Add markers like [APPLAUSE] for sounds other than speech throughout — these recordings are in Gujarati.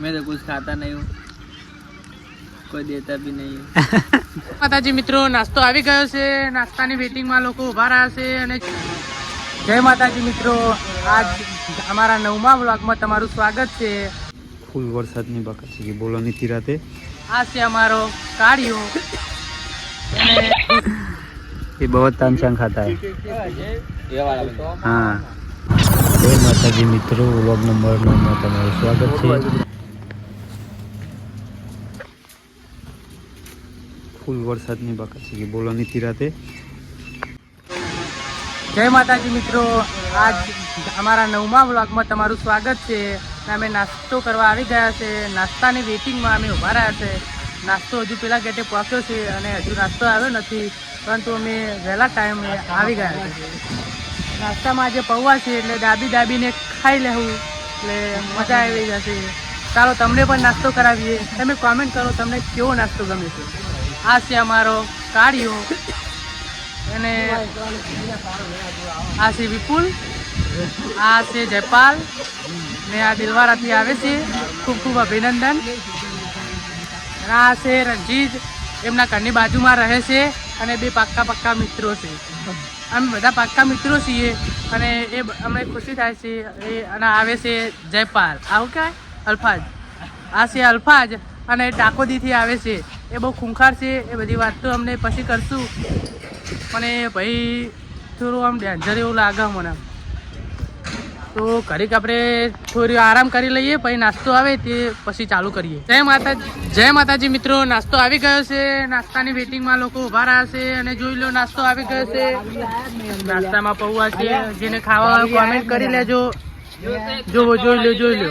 મેં તો કુછ ખાતા નહીં હું. કોઈ દેતા બી નહીં [LAUGHS] માતાજી મિત્રો નાસ્તો આવી ગયો છે. નાસ્તાની વેટિંગમાં લોકો ઊભા રહ્યા છે અને જય માતાજી મિત્રો. આજ અમારા નવમા વ્લોગમાં તમારું સ્વાગત છે. ફૂલ વરસાદની બાકા છે કે બોલો નીતિ રાતે. આ છે અમારો કાળિયો. એ બહુ તાનશાન ખાતા હા. જય માતાજી મિત્રો વ્લોગ નંબર નવમાં તમારું સ્વાગત છે. ફૂલ વરસાદની બાકા છે બોલો નથી રાતે જય માતાજી મિત્રો, આજ અમારા નવમા વ્લોગમાં તમારું સ્વાગત છે. અમે નાસ્તો કરવા આવી ગયા છે. નાસ્તાની વેટિંગમાં અમે ઊભા રહ્યા છે. નાસ્તો હજુ પેલા ગેટે પહોંચ્યો છે અને હજુ નાસ્તો આવ્યો નથી, પરંતુ અમે વહેલા ટાઈમે આવી ગયા છે. નાસ્તામાં આજે પૌવા છે, એટલે દાબી દાબીને ખાઈ લેવું, એટલે મજા આવી જશે. ચાલો તમને પણ નાસ્તો કરાવીએ. તમે કોમેન્ટ કરો, તમને કેવો નાસ્તો ગમે છે? આ છે અમારો કાળિયો. અને આ છે વિપુલ, આ છે જયપાલ. ને આ દિલવારાથી આવે છે. ખૂબ ખૂબ અભિનંદન. આ છે રણજીત. એમના ઘરની બાજુમાં રહે છે અને બે પાક્કા પાક્કા મિત્રો છે. અમે બધા પાક્કા મિત્રો છીએ અને એ અમે ખુશી થાય છે એ અને આવે છે જયપાલ. આવું કહેવાય? અલ્ફાજ. આ છે અલ્ફાજ અને ડાકોદીથી આવે છે. એ બહુ ખૂંખાર છે, એ બધી વાત તો અમને પછી કરશું. પણ ભાઈ થોડું આમ ડેન્જર એવું લાગે મને. તો ઘડીક આપણે થોડી આરામ કરી લઈએ, પછી નાસ્તો આવે તે પછી ચાલુ કરીએ. જય માતા જય માતાજી મિત્રો, નાસ્તો આવી ગયો છે. નાસ્તાની વેટિંગમાં લોકો ઊભા રહ્યા અને જોઈ લો, નાસ્તો આવી ગયો છે. નાસ્તામાં પૌવા છે, જેને ખાવા કોમેન્ટ કરી લેજો. જોવો જોઈ લો જોઈ લો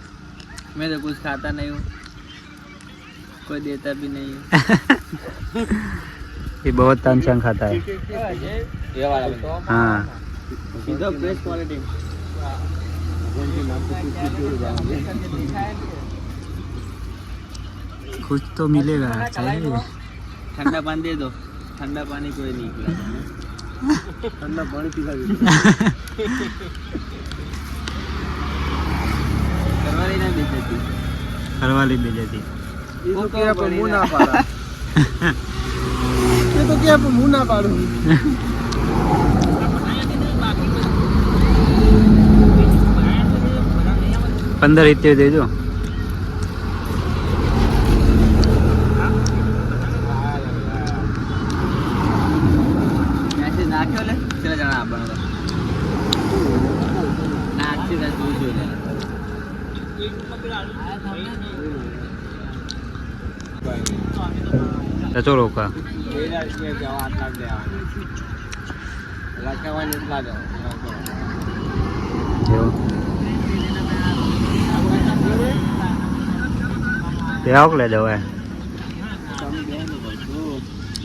मैं तो कुछ खाता नहीं हूँ कोई देता भी नहीं है ये बहुत तानशान खाता है ये वाला हाँ सीधा फ्रेश क्वालिटी कुछ तो मिलेगा चाहिए ठंडा पानी दे दो ठंडा पानी कोई नहीं ठंडा पानी पिला હરવાલી બેજતી એ તો કે ના પાડા એ તો કે પણ હું ના પાડું? પંદર ઇત્યોતેર દેજો નાખ્યો જણા આપણને નાખશે જતો રહો કા લે દવા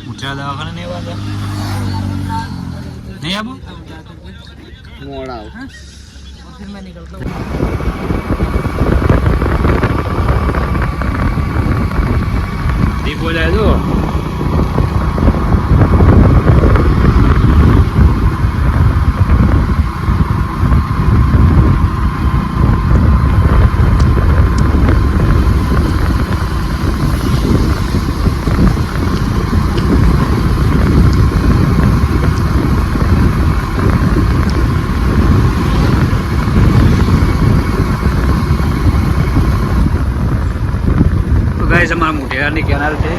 ઊંચા દવાખાને નહીં આબુ? મોડા દીપો જાય તો તો ગાઈસ અમારા મોઢેરાની કેનાલ છે.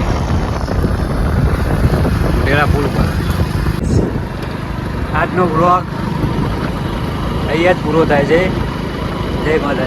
મોઢેરા પુલ પર. આજનો બ્લોગ અહીંયા જ પૂરો થાય છે. જય માતાજી.